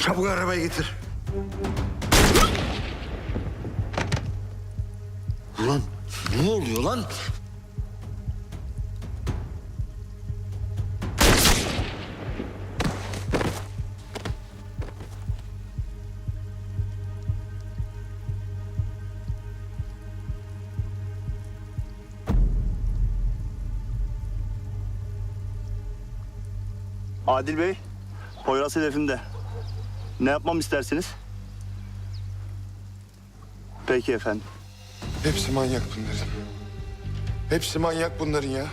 Çabuk arabayı getir. Ulan ne oluyor lan? Adil Bey, Poyraz hedefinde. Ne yapmam istersiniz? Peki efendim. Hepsi manyak bunların. Hepsi manyak bunların ya.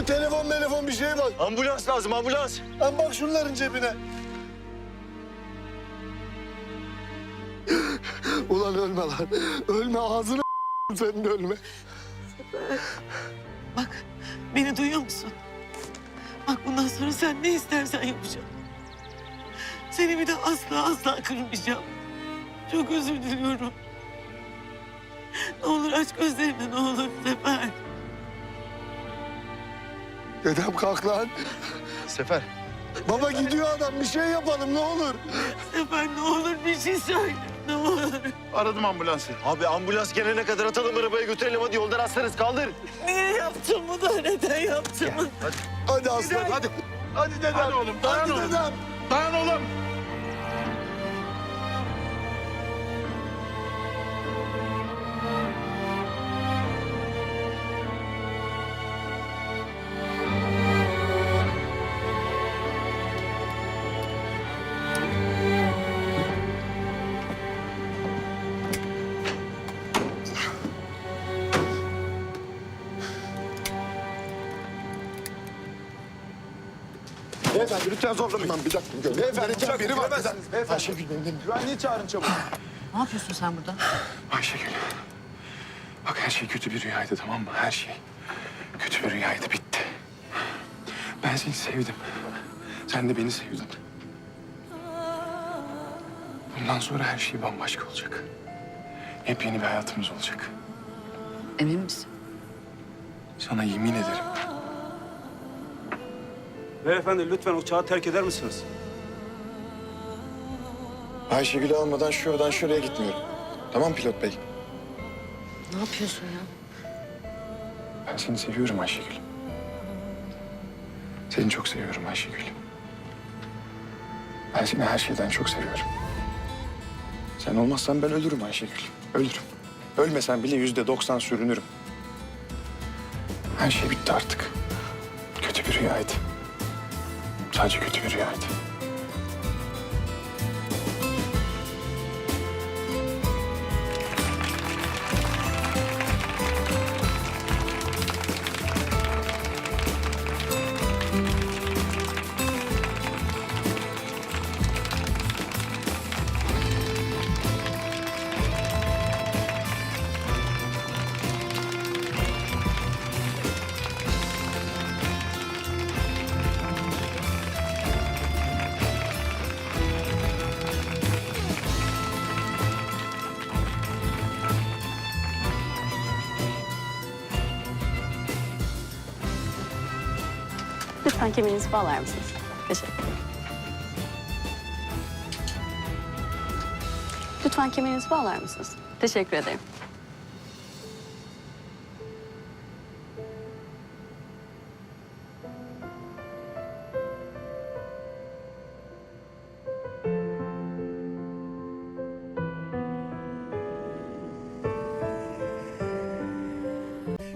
Bir telefon telefon bir şeye bak. Ambulans lazım, ambulans. Lan bak şunların cebine. Ulan ölme lan. Ölme ağzını senin ölme. Bak beni duyuyor musun? Bak bundan sonra sen ne istersen yapacağım. Seni bir de asla asla kırmayacağım. Çok özür diliyorum. Ne olur aç gözlerini ne olur Sefer. Dedem kalk lan. Sefer. Baba gidiyor adam bir şey yapalım ne olur. Sefer ne olur bir şey söyle. Ne olur. Aradım ambulansı. Abi ambulans gelene kadar atalım arabaya götürelim hadi yolda rastlarız kaldır. Niye yaptın bunu? Neden yaptın bunu? Hadi aslan hadi. Hadi dedem. Hadi oğlum hadi dedem. Dayan oğlum. Beyefendi lütfen zorlamayın. Tamam bir dakika. Beyefendi lütfen biri var. Beyefendi. Ayşegül benim. Güvenliği çağırın çabuk. Ne yapıyorsun sen burada? Ayşegül. Bak her şey kötü bir rüyaydı tamam mı? Her şey. Kötü bir rüyaydı bitti. Ben seni sevdim. Sen de beni sevdin. Bundan sonra her şey bambaşka olacak. Yepyeni bir hayatımız olacak. Emin misin? Sana yemin ederim. Beyefendi lütfen uçağı terk eder misiniz? Ayşegül'ü almadan şuradan şuraya gitmiyorum. Tamam pilot bey. Ne yapıyorsun ya? Ben seni seviyorum Ayşegül. Seni çok seviyorum Ayşegül. Ben seni her şeyden çok seviyorum. Sen olmazsan ben ölürüm Ayşegül. Ölürüm. Ölmesen bile yüzde doksan sürünürüm. Her şey bitti artık. Kötü bir rüyaydı. Sadece kötü bir rüyaydı. Lütfen kemerinizi bağlar mısınız? Teşekkür ederim. Lütfen kemerinizi bağlar mısınız? Teşekkür ederim.